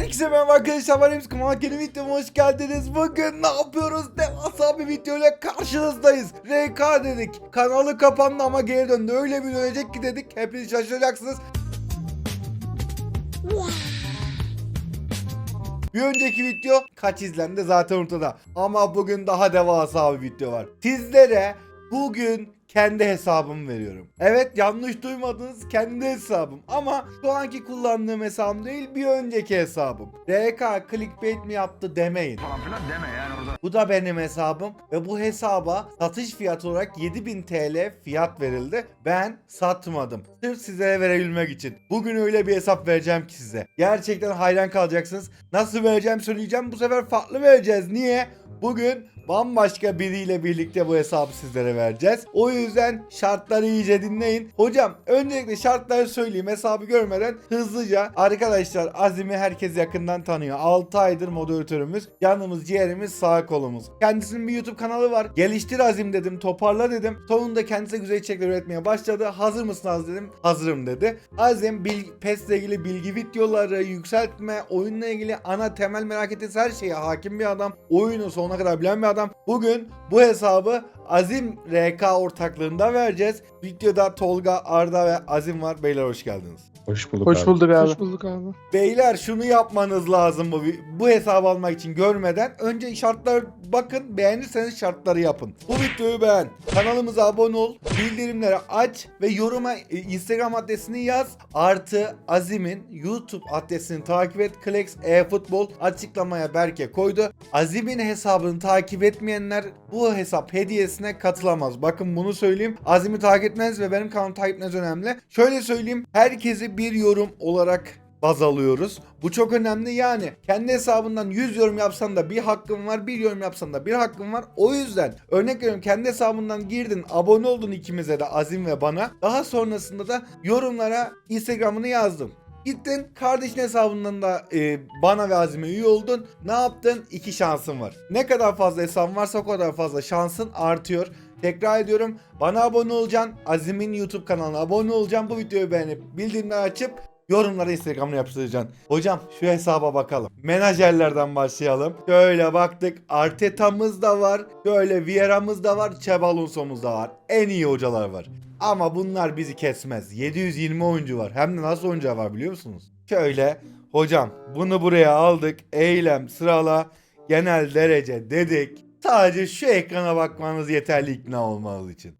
Herkese merhaba arkadaşlar ben Emsi Kumak yeni videoma hoş geldiniz. Bugün ne yapıyoruz? Devasa bir video ile karşınızdayız. RK dedik. Kanalı kapandı ama geri döndü. Öyle bir dönecek ki dedik. Hepiniz şaşıracaksınız. Bir önceki video kaç izlendi zaten ortada. Ama bugün daha devasa bir video var. Sizlere bugün kendi hesabımı veriyorum. Evet yanlış duymadınız kendi hesabım. Ama şu anki kullandığım hesabım değil bir önceki hesabım. RK clickbait mi yaptı demeyin. falan filan deme yani orada. Bu da benim hesabım ve bu hesaba satış fiyatı olarak 7000 TL fiyat verildi. Ben satmadım. Sırf sizlere verebilmek için. Bugün öyle bir hesap vereceğim ki size. Gerçekten hayran kalacaksınız. Nasıl vereceğim söyleyeceğim. Bu sefer farklı vereceğiz. Niye? Bugün bambaşka biriyle birlikte bu hesabı sizlere vereceğiz. O yüzden şartları iyice dinleyin. Hocam öncelikle şartları söyleyeyim hesabı görmeden hızlıca. Arkadaşlar Azim'i herkes yakından tanıyor. 6 aydır moderatörümüz. Yanımız ciğerimiz sağ kolumuz. Kendisinin bir YouTube kanalı var. Geliştir Azim dedim toparla dedim. Sonunda kendisi güzel içerikler üretmeye başladı. Hazır mısın Az dedim. Hazırım dedi. Azim bil, PES'le ilgili bilgi videoları, yükseltme, oyunla ilgili ana temel merak ettiğiniz her şeye hakim bir adam. Oyunu sonuna kadar bilen bir adam. Bugün bu hesabı Azim RK ortaklığında vereceğiz. Videoda Tolga, Arda ve Azim var. Beyler hoş geldiniz. Hoş bulduk Hoş abi. bulduk abi. Hoş bulduk abi. Beyler şunu yapmanız lazım bu bu hesabı almak için görmeden önce şartlar bakın beğenirseniz şartları yapın. Bu videoyu beğen. Kanalımıza abone ol. Bildirimleri aç ve yoruma e, Instagram adresini yaz. Artı Azim'in YouTube adresini takip et. Klex e-futbol açıklamaya Berke koydu. Azim'in hesabını takip etmeyenler bu hesap hediyesine katılamaz. Bakın bunu söyleyeyim. Azim'i takip etmeniz ve benim kanalımı takip etmeniz önemli. Şöyle söyleyeyim. Herkesi bir yorum olarak baz alıyoruz. Bu çok önemli yani. Kendi hesabından 100 yorum yapsan da bir hakkın var, bir yorum yapsan da bir hakkın var. O yüzden örnek veriyorum kendi hesabından girdin, abone oldun ikimize de Azim ve bana. Daha sonrasında da yorumlara Instagram'ını yazdım. Gittin kardeşin hesabından da e, bana ve Azim'e üye oldun. Ne yaptın? İki şansın var. Ne kadar fazla hesabın varsa o kadar fazla şansın artıyor. Tekrar ediyorum. Bana abone olacaksın. Azim'in YouTube kanalına abone olacaksın. Bu videoyu beğenip bildirimleri açıp yorumlara Instagram'ını yapıştıracaksın. Hocam şu hesaba bakalım. Menajerlerden başlayalım. Şöyle baktık. Arteta'mız da var. Şöyle Vieira'mız da var. Xabi da var. En iyi hocalar var. Ama bunlar bizi kesmez. 720 oyuncu var. Hem de nasıl oyuncu var biliyor musunuz? Şöyle hocam bunu buraya aldık. Eylem sırala genel derece dedik. Sadece şu ekrana bakmanız yeterli ikna olmanız için.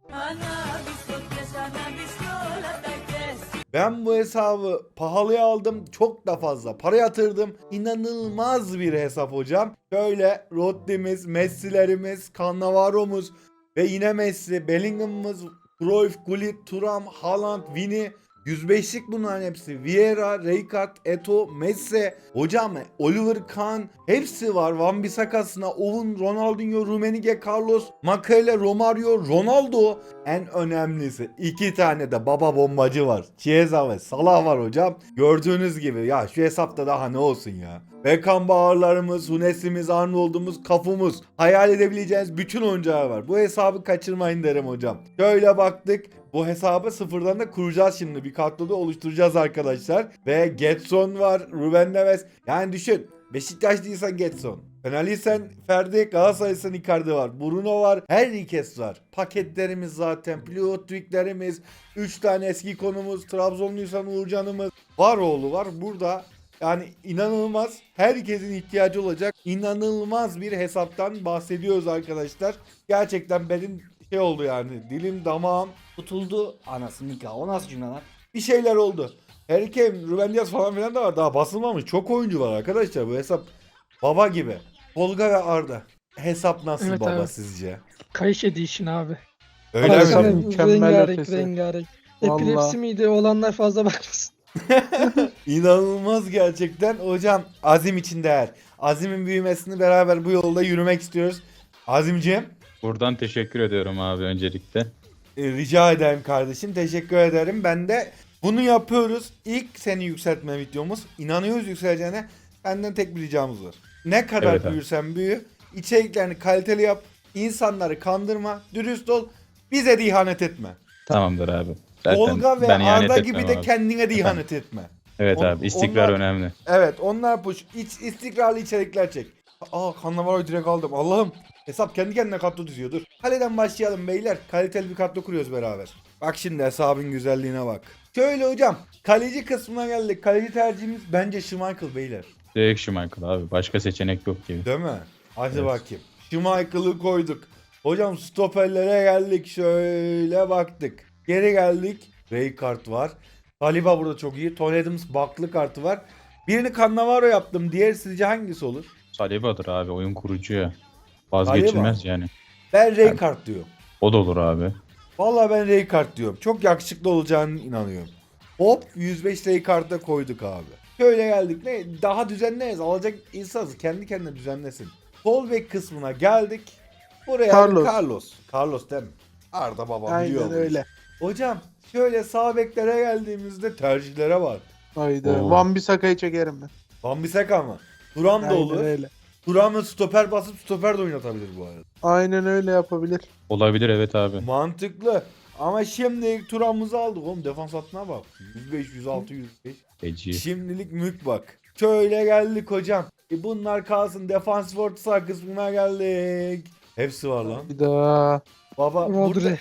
Ben bu hesabı pahalıya aldım. Çok da fazla para yatırdım. İnanılmaz bir hesap hocam. Şöyle Rodri'miz, Messi'lerimiz, Cannavaro'muz ve yine Messi, Bellingham'ımız, Cruyff, Gullit, Thuram, Haaland, Vini 105'lik bunların hepsi. Vieira, Rijkaard, Eto, Messi, hocam Oliver Kahn hepsi var. Van Bissaka'sına, Owen, Ronaldinho, Rumenige, Carlos, Makele, Romario, Ronaldo. En önemlisi iki tane de baba bombacı var. Chiesa ve Salah var hocam. Gördüğünüz gibi ya şu hesapta daha ne olsun ya. Beckenbauer'larımız, Hunes'imiz, Arnold'umuz, Kafumuz. Hayal edebileceğiniz bütün oyuncular var. Bu hesabı kaçırmayın derim hocam. Şöyle baktık. Bu hesabı sıfırdan da kuracağız şimdi. Bir kadroda oluşturacağız arkadaşlar. Ve Getson var. Ruben Neves. Yani düşün. Beşiktaşlıysan Getson. Fenerliysen Ferdi, Galatasaraylıysan Icardi var. Bruno var. Herkes var. Paketlerimiz zaten. Pilot tweaklerimiz. 3 tane eski konumuz. Trabzonluysan Uğurcan'ımız. Var oğlu var. Burada yani inanılmaz herkesin ihtiyacı olacak inanılmaz bir hesaptan bahsediyoruz arkadaşlar. Gerçekten benim şey oldu yani dilim damağım tutuldu. Anasını nikah o nasıl cümle lan? Bir şeyler oldu. Harry Kane, Ruben Dias falan filan da var. Daha basılmamış. Çok oyuncu var arkadaşlar. Bu hesap baba gibi. Tolga ve Arda. Hesap nasıl Evet baba abi. sizce? Kayış Edition abi. Öyle Hesap mi? Mükemmel rengarenk ötesi. rengarenk. Vallahi. Epilepsi miydi olanlar fazla bakmasın. İnanılmaz gerçekten. Hocam azim için değer. Azimin büyümesini beraber bu yolda yürümek istiyoruz. Azimciğim Buradan teşekkür ediyorum abi öncelikle. e, rica ederim kardeşim. Teşekkür ederim. Ben de bunu yapıyoruz. İlk seni yükseltme videomuz. İnanıyoruz yükseleceğine. Benden tek bir ricamız var. Ne kadar Evet abi. büyürsen büyü. içeriklerini kaliteli yap. insanları kandırma. Dürüst ol. Bize de ihanet etme. Tamamdır abi. Zaten Olga ve ben Arda gibi de abi. kendine de ihanet etme. Evet On- abi istikrar onlar- önemli. Evet onlar push. İç, istikrarlı içerikler çek. Aa Cannavaro'yu direkt aldım. Allah'ım. Hesap kendi kendine kadro diziyor dur. Kaleden başlayalım beyler. Kaliteli bir kadro kuruyoruz beraber. Bak şimdi hesabın güzelliğine bak. Şöyle hocam. Kaleci kısmına geldik. Kaleci tercihimiz bence Schmeichel beyler. Direkt Schmeichel abi. Başka seçenek yok gibi. Değil mi? Hadi Evet. bakayım. Schmeichel'ı koyduk. Hocam stoperlere geldik. Şöyle baktık. Geri geldik. Raykart var. Saliba burada çok iyi. Tony Adams baklı kartı var. Birini Cannavaro yaptım. Diğer sizce hangisi olur? Saliba'dır abi oyun kurucu ya. Vazgeçilmez yani. Ben Raykart diyorum. O da olur abi. Vallahi ben Raykart diyorum. Çok yakışıklı olacağını inanıyorum. Hop 105 Raykart'a koyduk abi. Şöyle geldik. Ne? Daha düzenleyiz. Alacak insanız. Kendi kendine düzenlesin. Sol bek kısmına geldik. Buraya Carlos. Carlos. Carlos değil mi? Arda baba biliyor. Aynen öyle. Hocam şöyle sağ beklere geldiğimizde tercihlere bak. Hayda. Oo. Van Bissaka'yı çekerim ben. Van Bissaka mı? Turam da Aynen olur. öyle. Turam'ı stoper basıp stoper de oynatabilir bu arada. Aynen öyle yapabilir. Olabilir evet abi. Mantıklı. Ama şimdi Turam'ımızı aldık oğlum. Defans hattına bak. 105, 106, 105. Feci. Şimdilik mülk bak. Şöyle geldik hocam. E bunlar kalsın. Defans orta kısmına geldik. Hepsi var lan. Bir daha. Baba burada Rodri.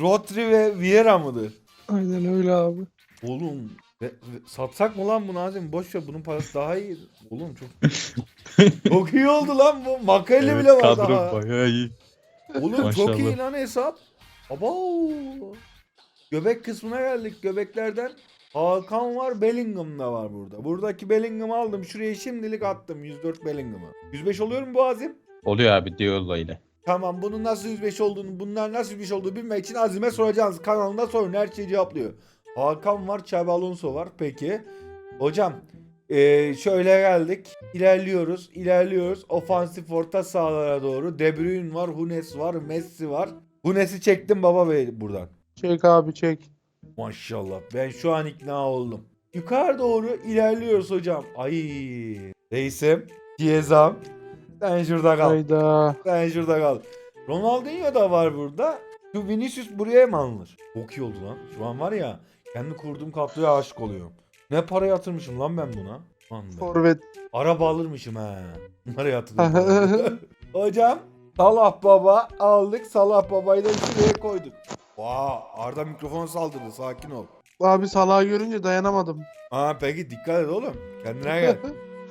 Rodri ve Vieira mıdır? Aynen öyle abi. Oğlum ve- ve- satsak mı lan bunu Azim? Boş ver bunun parası daha iyi. Oğlum çok çok iyi oldu lan bu. Makareli Evet, bile var kadro daha. bayağı iyi. Oğlum çok Maşallah. iyi lan hesap. Abo. Göbek kısmına geldik. Göbeklerden Hakan var, Bellingham da var burada. Buradaki Bellingham'ı aldım. Şuraya şimdilik attım 104 Bellingham'ı. 105 oluyor mu bu Azim? Oluyor abi Diola ile. Tamam bunun nasıl 105 olduğunu, bunlar nasıl 105 olduğunu bilmek için Azim'e soracağınız kanalında sorun. Her şeyi cevaplıyor. Hakan var, Xabi Alonso var. Peki. Hocam eee, şöyle geldik. İlerliyoruz, ilerliyoruz. Ofansif orta sahalara doğru. De Bruyne var, Hunes var, Messi var. Hunes'i çektim baba bey buradan. Çek abi çek. Maşallah ben şu an ikna oldum. Yukarı doğru ilerliyoruz hocam. Ay reisim, Ciyezam. Sen şurada kal. Hayda. Sen şurada kal. Ronaldinho da var burada. Şu Vinicius buraya mı alınır? Çok iyi oldu lan. Şu an var ya kendi kurduğum kadroya aşık oluyorum. Ne para yatırmışım lan ben buna. Lan be. Forvet. Araba alırmışım he. Bunlara yatırdım. Hocam Salah Baba aldık. Salah Baba'yı da şuraya koyduk. Vaa Arda mikrofonu saldırdı. Sakin ol. Abi salağı görünce dayanamadım. Aa peki dikkat et oğlum. Kendine gel.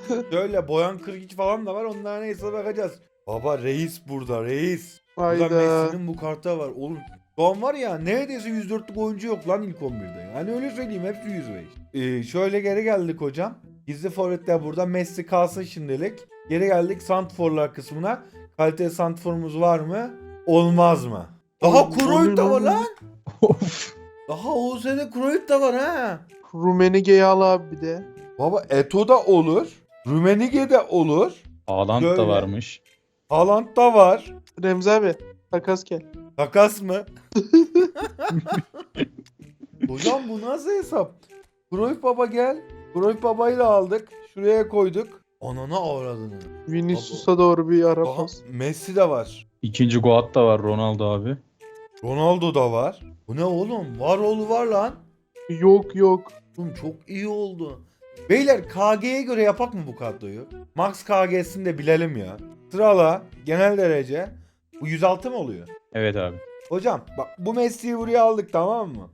Şöyle Boyan 42 falan da var. Onlara neyse bakacağız. Baba reis burada reis. Burada Hayda. Messi'nin bu kartı var. Oğlum şu an var ya neredeyse 104'lük oyuncu yok lan ilk 11'de. Yani öyle söyleyeyim hepsi 105. Ee, şöyle geri geldik hocam. Gizli forvetler burada. Messi kalsın şimdilik. Geri geldik Santforlar kısmına. Kaliteli Santfor'umuz var mı? Olmaz mı? Daha Cruyff da var lan. Daha o sene Cruyff da var ha. Rumenige'yi al abi bir de. Baba Eto da olur. Rumenige de olur. Haaland Böyle. da varmış. Haaland da var. Remzi abi. Takas gel. Takas mı? Hocam bu nasıl hesap? Cruyff Baba gel. Cruyff Baba'yı da aldık. Şuraya koyduk. Anana avradını. Vinicius'a doğru bir ara pas. Messi de var. İkinci Goat da var Ronaldo abi. Ronaldo da var. Bu ne oğlum? Var oğlu var lan. Yok yok. Oğlum çok iyi oldu. Beyler KG'ye göre yapak mı bu kadroyu? Max KG'sini de bilelim ya. Sırala genel derece. Bu 106 mı oluyor? Evet abi. Hocam bak bu Messi'yi buraya aldık tamam mı?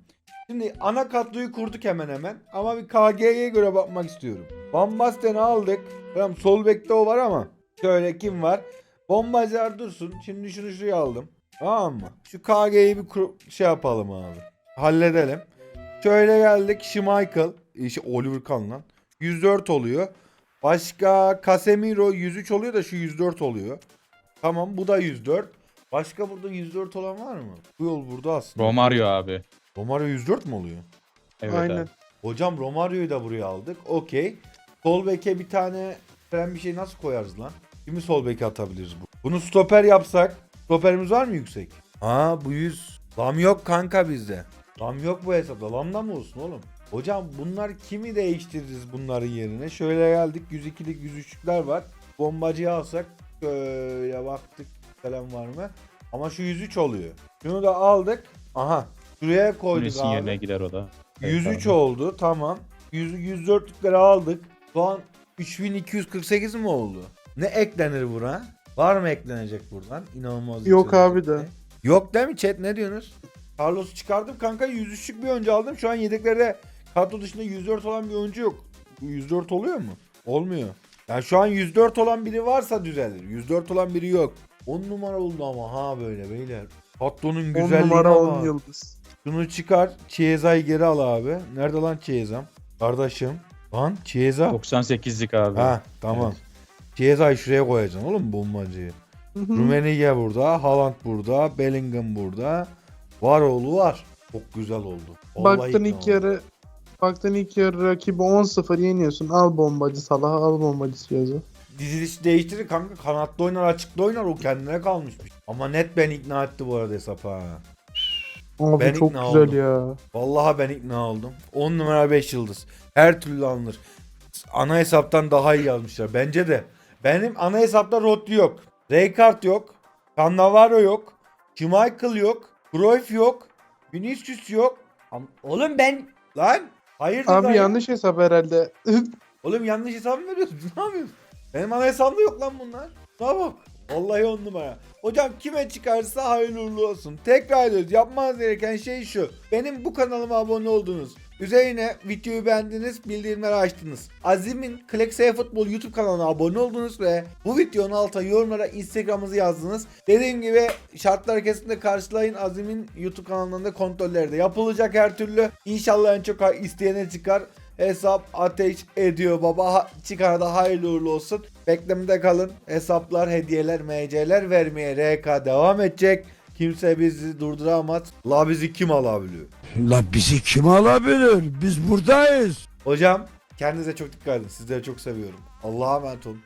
Şimdi ana kadroyu kurduk hemen hemen ama bir KG'ye göre bakmak istiyorum. Van Basten'i aldık. Tamam sol bekte o var ama şöyle kim var? Bombacılar dursun. Şimdi şunu şuraya aldım. Tamam mı? Şu KG'yi bir kur- şey yapalım abi. Halledelim. Şöyle geldik. Schmeichel. İşte Oliver Kahn lan. 104 oluyor. Başka Casemiro 103 oluyor da şu 104 oluyor. Tamam bu da 104. Başka burada 104 olan var mı? Bu yol burada aslında. Romario abi. Romario 104 mü oluyor? Evet Aynen. abi. Hocam Romario'yu da buraya aldık. Okey. Sol beke bir tane fren bir şey nasıl koyarız lan? Kimi sol beke atabiliriz bu? Bunu stoper yapsak. Stoperimiz var mı yüksek? Ha bu 100. Lam yok kanka bizde. Lam yok bu hesapta. Lamda mı olsun oğlum? Hocam bunlar kimi değiştiririz bunların yerine? Şöyle geldik 102'lik 103'lükler var. Bombacıyı alsak şöyle baktık falan var mı? Ama şu 103 oluyor. Şunu da aldık. Aha. Şuraya koyduk Nunes'in abi. yerine gider o da. Evet 103 abi. oldu tamam. 100 104'lükleri aldık. Şu an 3248 mi oldu? Ne eklenir buna? Var mı eklenecek buradan? İnanılmaz. Yok yükselecek abi de. Yok değil mi chat ne diyorsunuz? Carlos'u çıkardım kanka 103'lük bir oyuncu aldım. Şu an yedeklerde kadro dışında 104 olan bir oyuncu yok. Bu 104 oluyor mu? Olmuyor. Yani şu an 104 olan biri varsa düzelir. 104 olan biri yok. 10 numara oldu ama ha böyle beyler. Kadronun 10 güzelliğine numara 10 bak. yıldız. Şunu çıkar. Chiesa'yı geri al abi. Nerede lan Chiesa'm? Kardeşim. Lan Chiesa. 98'lik abi. Ha tamam. Chiesa'yı şuraya koyacaksın oğlum bombacıyı. Rummenigge burada, Haaland burada, Bellingham burada. Var oğlu var. Çok güzel oldu. Vallahi Baktın ilk yarı Baktın ilk yarı rakibi 10-0 yeniyorsun. Al bombacı Salah, al bombacı sözü. Dizilişi değiştirir kanka. Kanatta oynar, açıkta oynar. O kendine kalmış. bir şey. Ama net ben ikna etti bu arada hesap ha. Abi Ben çok ikna güzel oldum. ya. Vallahi ben ikna oldum. 10 numara 5 yıldız. Her türlü alınır. Ana hesaptan daha iyi yazmışlar. Bence de. Benim ana hesapta Rodri yok. Rijkaard yok. Cannavaro yok. Schmeichel yok. Cruyff yok. Vinicius yok. Oğlum ben... Lan! Hayırdır Abi dayı? yanlış hesap herhalde. Oğlum yanlış hesap mı veriyorsun? Ne yapıyorsun? Benim ana hesabımda yok lan bunlar. Tamam. Vallahi on numara. Hocam kime çıkarsa hayırlı uğurlu olsun. Tekrar ediyoruz. Yapmanız gereken şey şu. Benim bu kanalıma abone oldunuz. Üzerine videoyu beğendiniz, bildirimleri açtınız. Azim'in Klekse Futbol YouTube kanalına abone oldunuz ve bu videonun altına yorumlara Instagram'ınızı yazdınız. Dediğim gibi şartlar kesinlikle karşılayın. Azim'in YouTube kanalında da kontrolleri de yapılacak her türlü. İnşallah en çok isteyene çıkar. Hesap ateş ediyor baba. Çıkana da hayırlı uğurlu olsun. Beklemede kalın. Hesaplar, hediyeler, MC'ler vermeye RK devam edecek. Kimse bizi durduramaz. La bizi kim alabiliyor? La bizi kim alabilir? Biz buradayız. Hocam kendinize çok dikkat edin. Sizleri çok seviyorum. Allah'a emanet olun.